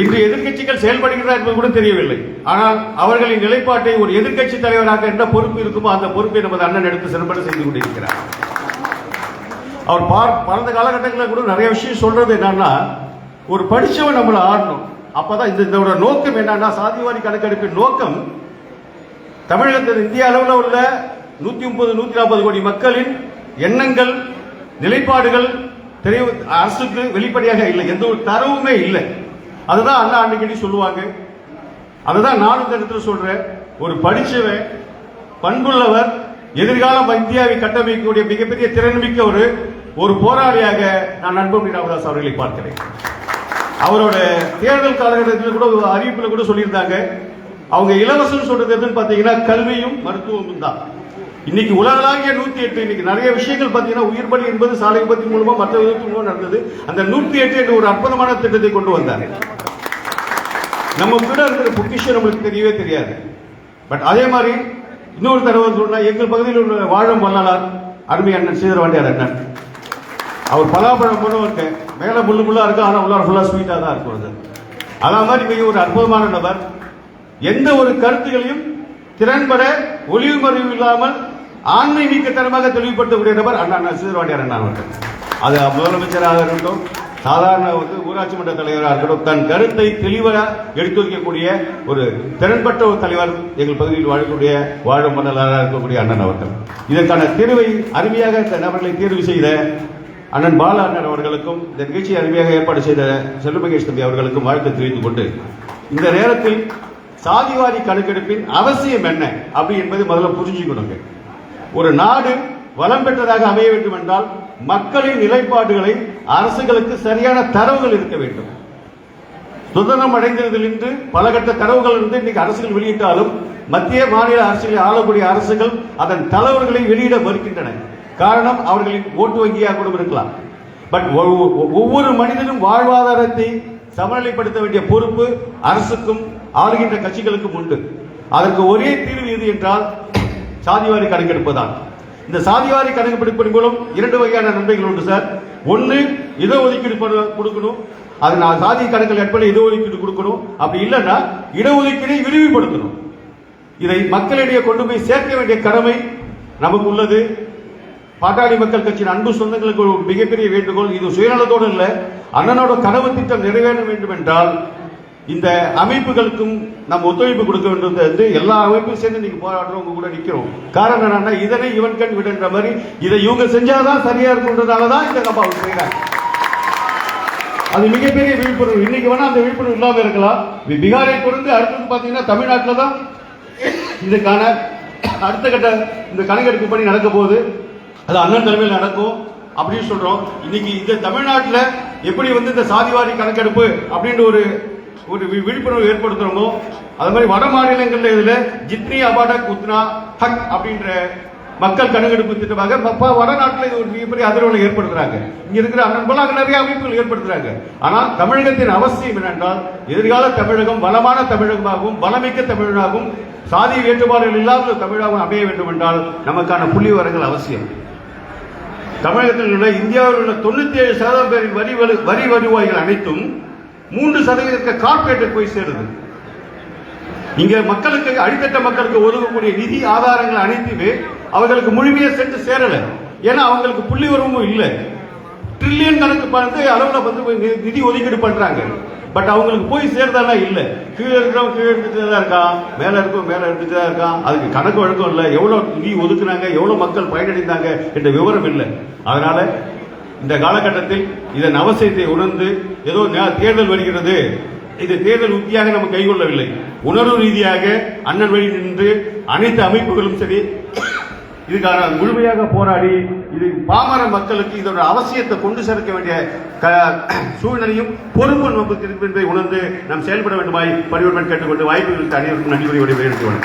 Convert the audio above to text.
இன்று எதிர்க்கட்சிகள் செயல்படுகிறார் என்பது கூட தெரியவில்லை. ஆனால் அவர்களின் நிலைப்பாட்டை ஒரு எதிர்க்கட்சி தலைவராக என்ன பொறுப்பு இருக்குமோ அந்த பொறுப்பை நமது அண்ணன் எடுத்து சிறப்பாக செய்து கொண்டிருக்கிறார். அவர் பார் பறந்த காலகட்டங்களில் கூட நிறைய விஷயம் சொல்றது என்னன்னா ஒரு படிச்சவன் நம்மளை ஆடணும். அப்பதான் இந்த இதோட நோக்கம் என்னன்னா சாதிவாரி கணக்கெடுப்பின் நோக்கம் தமிழகத்தில் இந்திய அளவில் உள்ள நூத்தி முப்பது நூத்தி நாற்பது கோடி மக்களின் எண்ணங்கள் நிலைப்பாடுகள் தெரிய அரசுக்கு வெளிப்படையாக இல்லை. எந்த ஒரு தரவுமே இல்லை. அதுதான் அண்ணா அன்னைக்கடி சொல்லுவாங்க. அதுதான் நானும் இந்த இடத்துல சொல்றேன். ஒரு படிச்சவன் பண்புள்ளவர் எதிர்காலம் இந்தியாவை கட்டமைக்கக்கூடிய மிகப்பெரிய திறன்மிக்க ஒரு ஒரு போராளியாக நான் நண்பன் ராமதாஸ் அவர்களை பார்க்கிறேன். அவரோட தேர்தல் காலகட்டத்தில் கூட ஒரு கூட சொல்லியிருந்தாங்க. அவங்க இலவசம் சொல்றது எதுன்னு பார்த்தீங்கன்னா கல்வியும் மருத்துவமும் தான். இன்னைக்கு உலகளாகிய நூத்தி எட்டு இன்னைக்கு நிறைய விஷயங்கள் பார்த்தீங்கன்னா உயிர் பலி என்பது சாலை விபத்து மூலமா மற்ற விதத்தின் மூலமா நடந்தது. அந்த நூத்தி எட்டு என்ற ஒரு அற்புதமான திட்டத்தை கொண்டு வந்தாங்க. நம்ம கூட இருக்கிற பொக்கிஷம் நம்மளுக்கு தெரியவே தெரியாது. பட் அதே மாதிரி இன்னொரு தடவை சொன்னா எங்கள் பகுதியில் உள்ள வாழும் வள்ளலார் அருமை அண்ணன் சீதரவாண்டியார் அண்ணன். அவர் பலாப்பழம் கூட இருக்கு மேலே முள்ளு முள்ளா இருக்கு ஆனால் உள்ளார ஃபுல்லாக ஸ்வீட்டாக தான் இருக்கும் அது. அதே மாதிரி மிக ஒரு அற்புதமான நபர். எந்த ஒரு கருத்துகளையும் திறன்பட ஒளிவு மறைவு இல்லாமல் ஆன்மீகத்தனமாக தெளிவுபடுத்தக்கூடிய நபர் அண்ணா அண்ணா சீதரவாண்டியார் அண்ணா அவர்கள். அது முதலமைச்சராக இருக்கட்டும் சாதாரண வந்து ஊராட்சி மன்ற தலைவராக இருக்கட்டும் தன் கருத்தை தெளிவாக எடுத்து வைக்கக்கூடிய ஒரு திறன்பட்ட ஒரு தலைவர் எங்கள் பகுதியில் வாழக்கூடிய வாழும் மன்னராக இருக்கக்கூடிய அண்ணன் அவர்கள். இதற்கான தீர்வை அருமையாக இந்த நபர்களை தேர்வு செய்த அண்ணன் பாலா அண்ணன் அவர்களுக்கும் இந்த நிகழ்ச்சியை அருமையாக ஏற்பாடு செய்த செல்வமகேஷ் தம்பி அவர்களுக்கும் வாழ்த்து தெரிவித்துக் கொண்டு இந்த நேரத்தில் சாதிவாரி கணக்கெடுப்பின் அவசியம் என்ன? அப்படி என்பது முதல்ல புரிஞ்சுக்கணுங்க. ஒரு நாடு வளம் பெற்றதாக அமைய வேண்டும் என்றால் மக்களின் நிலைப்பாடுகளை அரசுகளுக்கு சரியான தரவுகள் இருக்க வேண்டும். சுதந்திரம் அடைந்ததில் இன்று பலகட்ட தரவுகள் இருந்து இன்னைக்கு அரசுகள் வெளியிட்டாலும் மத்திய மாநில அரசுகளை ஆளக்கூடிய அரசுகள் அதன் தலைவர்களை வெளியிட மறுக்கின்றன காரணம் அவர்களின் ஓட்டு வங்கியாக கூட இருக்கலாம். பட் ஒவ்வொரு மனிதனும் வாழ்வாதாரத்தை சமநிலைப்படுத்த வேண்டிய பொறுப்பு அரசுக்கும் ஆளுகின்ற கட்சிகளுக்கும் உண்டு. அதற்கு ஒரே தீர்வு எது என்றால் சாதிவாரி கணக்கெடுப்பு தான். இந்த சாதிவாரி கணக்கு கணக்கெடுப்பின் மூலம் இரண்டு வகையான நன்மைகள் உண்டு சார். ஒன்று இட ஒதுக்கீடு கொடுக்கணும். அது நான் சாதி கணக்கில் அடிப்படை இட ஒதுக்கீடு கொடுக்கணும். அப்படி இல்லைன்னா இடஒதுக்கீடை விரிவுபடுத்தணும். இதை மக்களிடையே கொண்டு போய் சேர்க்க வேண்டிய கடமை நமக்கு உள்ளது பாட்டாளி மக்கள் கட்சியின் அன்பு சொந்தங்களுக்கு ஒரு மிகப்பெரிய வேண்டுகோள். இது சுயநலத்தோடு இல்லை அண்ணனோட கனவு திட்டம் நிறைவேற வேண்டும் என்றால் இந்த அமைப்புகளுக்கும் நம்ம ஒத்துழைப்பு கொடுக்க வேண்டும் வந்து எல்லா அமைப்பும் சேர்ந்து நீங்க போராடுறவங்க கூட நிக்கிறோம். காரணம் என்னன்னா இதனை இவன் கண் விடுன்ற மாதிரி இதை இவங்க செஞ்சாதான் சரியா இருக்குன்றதால தான் இந்த நம்ம அவங்க செய்யறாங்க அது மிகப்பெரிய விழிப்புணர்வு. இன்னைக்கு வேணா அந்த விழிப்புணர்வு இல்லாம இருக்கலாம். பீகாரை தொடர்ந்து அடுத்தது பாத்தீங்கன்னா தமிழ்நாட்டில் தான் இதுக்கான அடுத்த கட்ட இந்த கணக்கெடுப்பு பணி நடக்க போகுது. அது அண்ணன் தலைமையில் நடக்கும். அப்படின்னு சொல்றோம். இன்னைக்கு இந்த தமிழ்நாட்டில் எப்படி வந்து இந்த சாதிவாரி கணக்கெடுப்பு அப்படின்ற ஒரு ஒரு விழிப்புணர்வு ஏற்படுத்துறோமோ? அது மாதிரி வட மாநிலங்கள்ல இதுல ஜித்னி அபாடக் குத்னா ஹக் அப்படின்ற மக்கள் கணக்கெடுப்பு திட்டமாக வட வடநாட்டில் இது ஒரு மிகப்பெரிய அதிர்வலை ஏற்படுத்துறாங்க. இங்க இருக்கிற அண்ணன் போல அங்க நிறைய அமைப்புகள் ஏற்படுத்துறாங்க. ஆனால் தமிழகத்தின் அவசியம் என்னென்றால் எதிர்கால தமிழகம் வளமான தமிழகமாகவும் வளமிக்க தமிழனாகவும் சாதி வேறுபாடுகள் இல்லாத தமிழாகவும் அமைய வேண்டும் என்றால் நமக்கான புள்ளி வரங்கள் அவசியம். தமிழகத்தில் உள்ள இந்தியாவில் உள்ள தொண்ணூத்தி ஏழு சதவீதம் பேரின் வரி வலு- வரி வருவாய்கள் அனைத்தும் மூன்று சதவீதத்துக்கு கார்பரேட்டுக்கு போய் சேருது. இங்க மக்களுக்கு அடித்தட்ட மக்களுக்கு ஒதுக்கக்கூடிய நிதி ஆதாரங்கள் அனைத்துமே அவர்களுக்கு முழுமையா சென்று சேரல. ஏன்னா அவங்களுக்கு புள்ளி உறவும் இல்லை. ட்ரில்லியன் கணக்கு பார்த்து அளவில் வந்து நிதி ஒதுக்கீடு பண்றாங்க. பட் அவங்களுக்கு போய் சேர்றதா இல்ல. கீழே இருக்கிறவங்க கீழே இருந்துட்டு தான் இருக்கான் மேல இருக்கும் மேல இருந்துட்டு தான் இருக்கான் அதுக்கு கணக்கு வழக்கம் இல்லை. எவ்வளவு நிதி ஒதுக்குனாங்க? எவ்வளவு மக்கள் பயனடைந்தாங்க? என்ற விவரம் இல்லை. அதனால இந்த காலகட்டத்தில் இதன் அவசியத்தை உணர்ந்து ஏதோ தேர்தல் வருகிறது. இது தேர்தல் உத்தியாக நம்ம கைகொள்ளவில்லை. உணர்வு ரீதியாக அண்ணன் வழி நின்று அனைத்து அமைப்புகளும் சரி இதுக்கான முழுமையாக போராடி இது பாமர மக்களுக்கு இதோட அவசியத்தை கொண்டு சேர்க்க வேண்டிய க- சூழ்நிலையும் பொறுப்பு நமக்கு இருப்பதை உணர்ந்து நாம் செயல்பட வேண்டுமாய் பணிவுடன் கேட்டுக்கொண்டு வாய்ப்புகளுக்கு அனைவருக்கும் நன்றி கூறி விடைபெறுகிறேன்.